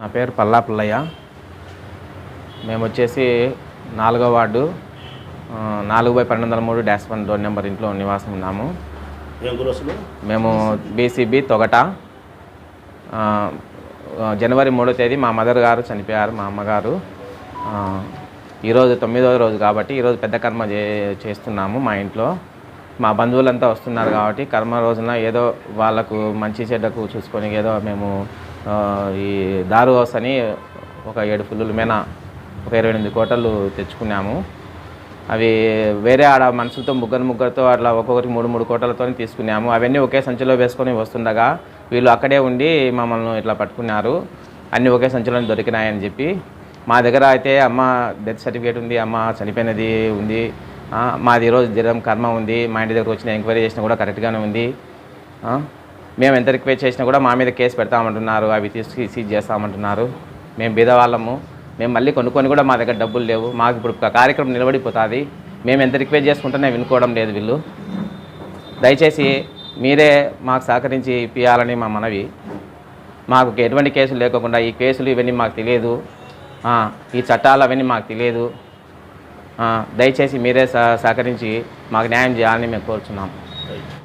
నా పేరు పల్లా పుల్లయ్య. మేము వచ్చేసి నాలుగో వార్డు నాలుగు బై పన్నెండు వందల మూడు డాష్ వన్ డోర్ నెంబర్ ఇంట్లో నివాసం ఉన్నాము. మేము బీసీబీ తొగట. జనవరి మూడో తేదీ మా మదర్ గారు చనిపోయారు మా అమ్మగారు. ఈరోజు తొమ్మిదో రోజు కాబట్టి ఈరోజు పెద్ద కర్మ చే చేస్తున్నాము మా ఇంట్లో. మా బంధువులంతా వస్తున్నారు కాబట్టి కర్మ రోజున ఏదో వాళ్ళకు మంచి చెడ్డకు చూసుకొని ఏదో మేము ఈ దారు హౌస్ అని ఒక ఏడు ఫుల్లుల మీద ఒక ఇరవై ఎనిమిది కోటలు తెచ్చుకున్నాము. అవి వేరే ఆడ మనుషులతో ముగ్గురు ముగ్గురితో అట్లా ఒక్కొక్కరికి మూడు మూడు కోటలతో తీసుకున్నాము. అవన్నీ ఒకే సంచిలో వేసుకొని వస్తుండగా వీళ్ళు అక్కడే ఉండి మమ్మల్ని ఇట్లా పట్టుకున్నారు. అన్నీ ఒకే సంచిలో దొరికినాయని చెప్పి. మా దగ్గర అయితే అమ్మ డెత్ సర్టిఫికేట్ ఉంది అమ్మ చనిపోయినది ఉంది మాది ఈరోజు దినం కర్మ ఉంది మా ఇంటి దగ్గర వచ్చిన ఎంక్వైరీ చేసినా కూడా కరెక్ట్గానే ఉంది మేము ఎంత రిక్వెస్ట్ చేసినా కూడా మా మీద కేసు పెడతామంటున్నారు అవి తీసుకు సీజ్ చేస్తామంటున్నారు. మేము బీదవాళ్ళము మేము మళ్ళీ కొనుక్కొని కూడా మా దగ్గర డబ్బులు లేవు. మాకు ఇప్పుడు కార్యక్రమం నిలబడిపోతుంది. మేము ఎంత రిక్వెస్ట్ చేసుకుంటున్నా వినుకోవడం లేదు వీళ్ళు. దయచేసి మీరే మాకు సహకరించి ఇప్పించాలని మా మనవి. మాకు ఎటువంటి కేసులు లేకుండా ఈ కేసులు ఇవన్నీ మాకు తెలియదు. ఈ చట్టాలు అవన్నీ మాకు తెలియదు. దయచేసి మీరే సహ- సహకరించి మాకు న్యాయం చేయాలని మేము కోరుచున్నాం.